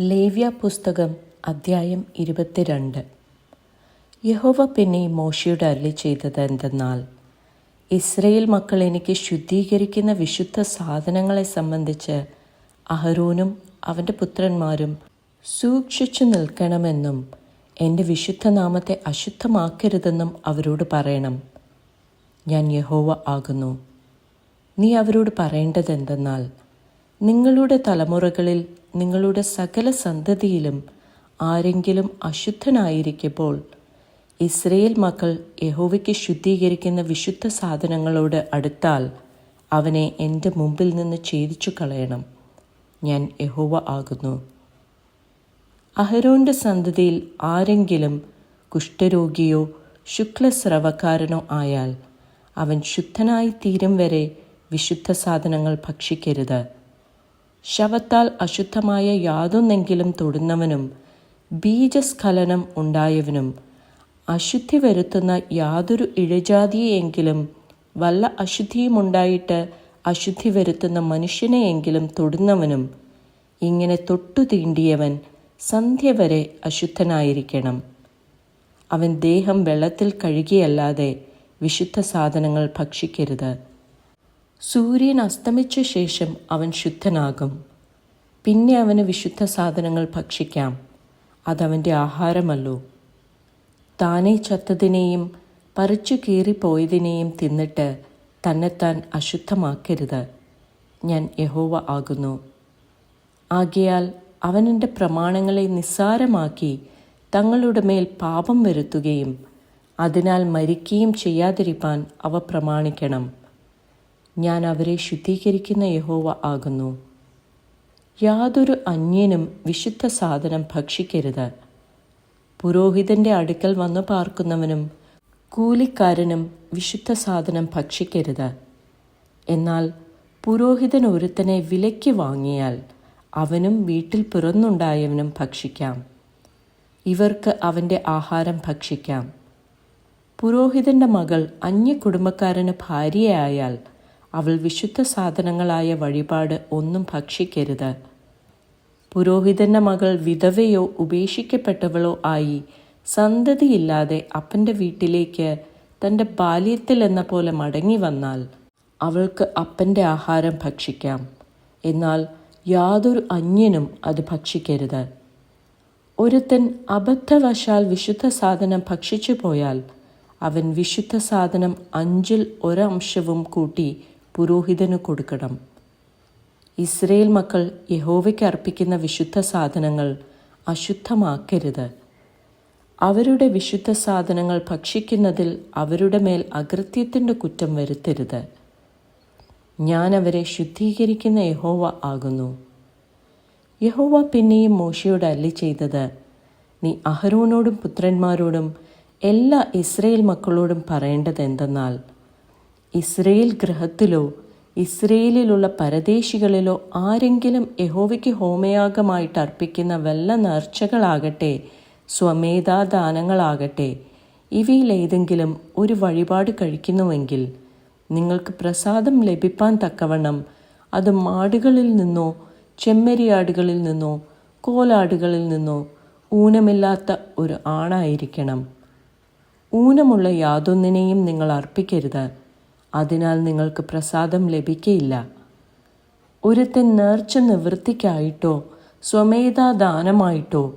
ലേവ്യ പുസ്തകം അദ്ധ്യായം ഇരുപത്തിരണ്ട്. യഹോവ പിന്നെ മോശയുടെ അരളി ചെയ്തത് എന്തെന്നാൽ ഇസ്രയേൽ മക്കൾ എനിക്ക് ശുദ്ധീകരിക്കുന്ന വിശുദ്ധ സാധനങ്ങളെ സംബന്ധിച്ച് അഹരോനും അവന്റെ പുത്രന്മാരും സൂക്ഷിച്ചു നിൽക്കണമെന്നും എന്റെ വിശുദ്ധ നാമത്തെ അശുദ്ധമാക്കരുതെന്നും അവരോട് പറയണം. ഞാൻ യഹോവ ആകുന്നു. നീ അവരോട് പറയേണ്ടത് എന്തെന്നാൽ നിങ്ങളുടെ തലമുറകളിൽ നിങ്ങളുടെ സകല സന്തതിയിലും ആരെങ്കിലും അശുദ്ധനായിരിക്കുമ്പോൾ ഇസ്രയേൽ മക്കൾ യഹോവയ്ക്ക് ശുദ്ധീകരിക്കുന്ന വിശുദ്ധ സാധനങ്ങളോട് അടുത്താൽ അവനെ എന്റെ മുമ്പിൽ നിന്ന് ഛേദിച്ചു കളയണം. ഞാൻ യഹോവ ആകുന്നു. അഹരോന്റെ സന്തതിയിൽ ആരെങ്കിലും കുഷ്ഠരോഗിയോ ശുക്ലസ്രവക്കാരനോ ആയാൽ അവൻ ശുദ്ധനായി തീരും വരെ വിശുദ്ധ സാധനങ്ങൾ ഭക്ഷിക്കരുത്. ശവത്താൽ അശുദ്ധമായ യാതൊന്നെങ്കിലും തൊടുന്നവനും ബീജസ്ഖലനം ഉണ്ടായവനും അശുദ്ധി വരുത്തുന്ന യാതൊരു ഇഴജാതിയെങ്കിലും വല്ല അശുദ്ധിയുമുണ്ടായിട്ട് അശുദ്ധി വരുത്തുന്ന മനുഷ്യനെയെങ്കിലും തൊടുന്നവനും ഇങ്ങനെ തൊട്ടു തീണ്ടിയവൻ സന്ധ്യ വരെ അശുദ്ധനായിരിക്കണം. അവൻ ദേഹം വെള്ളത്തിൽ കഴുകിയല്ലാതെ വിശുദ്ധ സാധനങ്ങൾ ഭക്ഷിക്കരുത്. സൂര്യൻ അസ്തമിച്ച ശേഷം അവൻ ശുദ്ധനാകും. പിന്നെ അവന് വിശുദ്ധ സാധനങ്ങൾ ഭക്ഷിക്കാം. അതവന്റെ ആഹാരമല്ലോ. താനെ ചത്തതിനെയും പറിച്ചു കീറിപ്പോയതിനെയും തിന്നിട്ട് തന്നെത്താൻ അശുദ്ധമാക്കരുത്. ഞാൻ യഹോവ ആകുന്നു. ആകയാൽ അവനെന്റെ പ്രമാണങ്ങളെ നിസ്സാരമാക്കി തങ്ങളുടെ മേൽ പാപം വരുത്തുകയും അതിനാൽ മരിക്കുകയും ചെയ്യാതിരിപ്പാൻ അവ പ്രമാണിക്കണം. ഞാൻ അവരെ ശുദ്ധീകരിക്കുന്ന യഹോവ ആകുന്നു. യാതൊരു അന്യനും വിശുദ്ധ സാധനം ഭക്ഷിക്കരുത്. പുരോഹിതന്റെ അടുക്കൽ വന്നു പാർക്കുന്നവനും കൂലിക്കാരനും വിശുദ്ധ സാധനം ഭക്ഷിക്കരുത്. എന്നാൽ പുരോഹിതൻ ഒരുത്തനെ വിലയ്ക്ക് വാങ്ങിയാൽ അവനും വീട്ടിൽ പിറന്നുണ്ടായവനും ഭക്ഷിക്കാം. ഇവർക്ക് അവന്റെ ആഹാരം ഭക്ഷിക്കാം. പുരോഹിതന്റെ മകൾ അന്യ കുടുംബക്കാരന് ഭാര്യയായാൽ അവൾ വിശുദ്ധ സാധനങ്ങളായ വഴിപാട് ഒന്നും ഭക്ഷിക്കരുത്. പുരോഹിതന്റെ മകൾ വിധവയോ ഉപേക്ഷിക്കപ്പെട്ടവളോ ആയി സന്തതിയില്ലാതെ അപ്പന്റെ വീട്ടിലേക്ക് തന്റെ ബാല്യത്തിൽ എന്ന പോലെ മടങ്ങി വന്നാൽ അവൾക്ക് അപ്പന്റെ ആഹാരം ഭക്ഷിക്കാം. എന്നാൽ യാതൊരു അന്യനും അത് ഭക്ഷിക്കരുത്. ഒരുത്തൻ അബദ്ധവശാൽ വിശുദ്ധ സാധനം ഭക്ഷിച്ചു പോയാൽ അവൻ വിശുദ്ധ സാധനം അഞ്ചിൽ ഒരംശവും കൂട്ടി പുരോഹിതന് കൊടുക്കണം. ഇസ്രയേൽ മക്കൾ യഹോവയ്ക്ക് അർപ്പിക്കുന്ന വിശുദ്ധ സാധനങ്ങൾ അശുദ്ധമാക്കരുത്. അവരുടെ വിശുദ്ധ സാധനങ്ങൾ ഭക്ഷിക്കുന്നതിൽ അവരുടെ മേൽ അകൃത്യത്തിന്റെ കുറ്റം വരുത്തരുത്. ഞാൻ അവരെ ശുദ്ധീകരിക്കുന്ന യഹോവ ആകുന്നു. യഹോവ പിന്നെയും മോശയോട് അല്ലി ചെയ്തത് നീ അഹരോനോടും പുത്രന്മാരോടും എല്ലാ ഇസ്രയേൽ മക്കളോടും പറയേണ്ടത് എന്തെന്നാൽ ഇസ്രയേൽ ഗ്രഹത്തിലോ ഇസ്രയേലിലുള്ള പരദേശികളിലോ ആരെങ്കിലും യഹോവയ്ക്ക് ഹോമയാഗമായിട്ട് അർപ്പിക്കുന്ന വല്ല നേർച്ചകളാകട്ടെ സ്വമേധാദാനങ്ങളാകട്ടെ ഇവയിലേതെങ്കിലും ഒരു വഴിപാട് കഴിക്കുന്നുവെങ്കിൽ നിങ്ങൾക്ക് പ്രസാദം ലഭിപ്പാൻ തക്കവണ്ണം അത് മാടുകളിൽ നിന്നോ ചെമ്മരിയാടുകളിൽ നിന്നോ കോലാടുകളിൽ നിന്നോ ഊനമില്ലാത്ത ഒരു ആണായിരിക്കണം. ഊനമുള്ള യാതൊന്നിനെയും നിങ്ങൾ അർപ്പിക്കരുത്. അതിനാൽ നിങ്ങൾക്ക് പ്രസാദം ലഭിക്കയില്ല. ഒരുത്തൻ നേർച്ച നിവൃത്തിക്കായിട്ടോ സ്വമേധാദാനമായിട്ടോ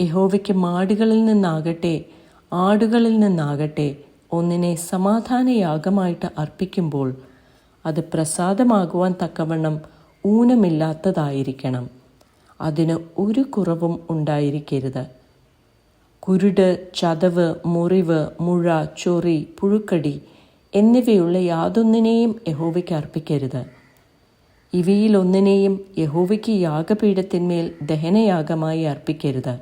യഹോവയ്ക്ക് മാടുകളിൽ നിന്നാകട്ടെ ആടുകളിൽ നിന്നാകട്ടെ ഒന്നിനെ സമാധാനയാഗമായിട്ട് അർപ്പിക്കുമ്പോൾ അത് പ്രസാദമാകുവാൻ തക്കവണ്ണം ഊനമില്ലാത്തതായിരിക്കണം. അതിന് ഒരു കുറവും ഉണ്ടായിരിക്കരുത്. കുരുട് ചതവ് മുറിവ് മുഴ ചൊറി പുഴുക്കടി എന്നിവയുള്ള യാതൊന്നിനെയും യഹോവയ്ക്ക് അർപ്പിക്കരുത്. ഇവയിലൊന്നിനെയും യഹോവയ്ക്ക് യാഗപീഠത്തിന്മേൽ ദഹനയാഗമായി അർപ്പിക്കരുത്.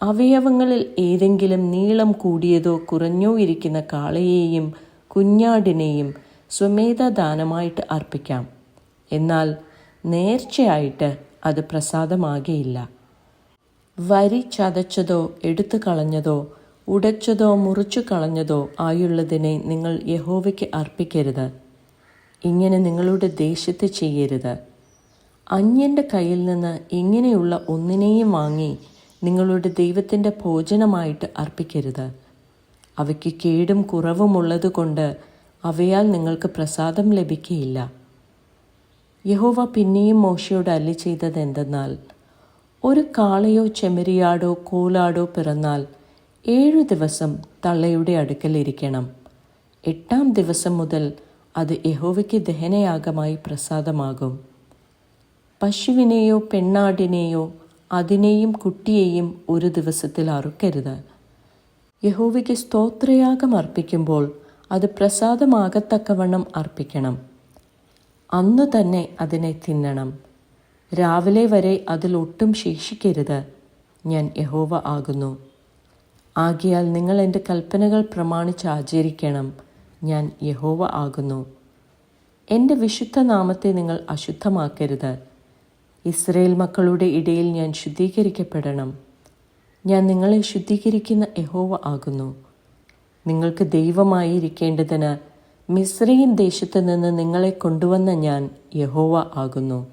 അവയവങ്ങളിൽ ഏതെങ്കിലും നീളം കൂടിയതോ കുറഞ്ഞോ ഇരിക്കുന്ന കാളയെയും കുഞ്ഞാടിനെയും സ്വമേധാദാനമായിട്ട് അർപ്പിക്കാം. എന്നാൽ നേർച്ചയായിട്ട് അത് പ്രസാദമാകയില്ല. വരി ചതച്ചതോ എടുത്തു കളഞ്ഞതോ ഉടച്ചതോ മുറിച്ചു കളഞ്ഞതോ ആയുള്ളതിനെ നിങ്ങൾ യഹോവയ്ക്ക് അർപ്പിക്കരുത്. ഇങ്ങനെ നിങ്ങളുടെ ദേശത്ത് ചെയ്യരുത്. അന്യന്റെ കയ്യിൽ നിന്ന് ഇങ്ങനെയുള്ള ഒന്നിനെയും വാങ്ങി നിങ്ങളുടെ ദൈവത്തിന്റെ ഭോജനമായിട്ട് അർപ്പിക്കരുത്. അവയ്ക്ക് കേടും കുറവുമുള്ളത് കൊണ്ട് അവയാൽ നിങ്ങൾക്ക് പ്രസാദം ലഭിക്കുകയില്ല യഹോവ പിന്നെയും മോശയോട് അല്ലി ചെയ്തത് എന്തെന്നാൽ ഒരു കാളയോ ചെമ്മരിയാടോ കോലാടോ പിറന്നാൽ ഏഴു ദിവസം തള്ളയുടെ അടുക്കലിരിക്കണം എട്ടാം ദിവസം മുതൽ അത് യഹോവയ്ക്ക് ദഹനയാഗമായി പ്രസാദമാകും. പശുവിനെയോ പെണ്ണാടിനെയോ അതിനെയും കുട്ടിയെയും ഒരു ദിവസത്തിൽ അറുക്കരുത്. യഹോവയ്ക്ക് സ്തോത്രയാഗം അർപ്പിക്കുമ്പോൾ അത് പ്രസാദമാകത്തക്കവണ്ണം അർപ്പിക്കണം. അന്നു തന്നെ അതിനെ തിന്നണം. രാവിലെ വരെ അതിലൊട്ടും ശേഷിക്കരുത്. ഞാൻ യഹോവ ആകുന്നു. ആകിയാൽ നിങ്ങൾ എന്റെ കൽപ്പനകൾ പ്രമാണിച്ച് ആചരിക്കണം. ഞാൻ യഹോവ ആകുന്നു. എന്റെ വിശുദ്ധ നാമത്തെ നിങ്ങൾ അശുദ്ധമാക്കരുത്. ഇസ്രയേൽ മക്കളുടെ ഇടയിൽ ഞാൻ ശുദ്ധീകരിക്കപ്പെടണം. ഞാൻ നിങ്ങളെ ശുദ്ധീകരിക്കുന്ന യഹോവ ആകുന്നു. നിങ്ങൾക്ക് ദൈവമായിരിക്കേണ്ടതിന് മിസ്രയിൻ ദേശത്ത് നിന്ന് നിങ്ങളെ കൊണ്ടുവന്ന ഞാൻ യഹോവ ആകുന്നു.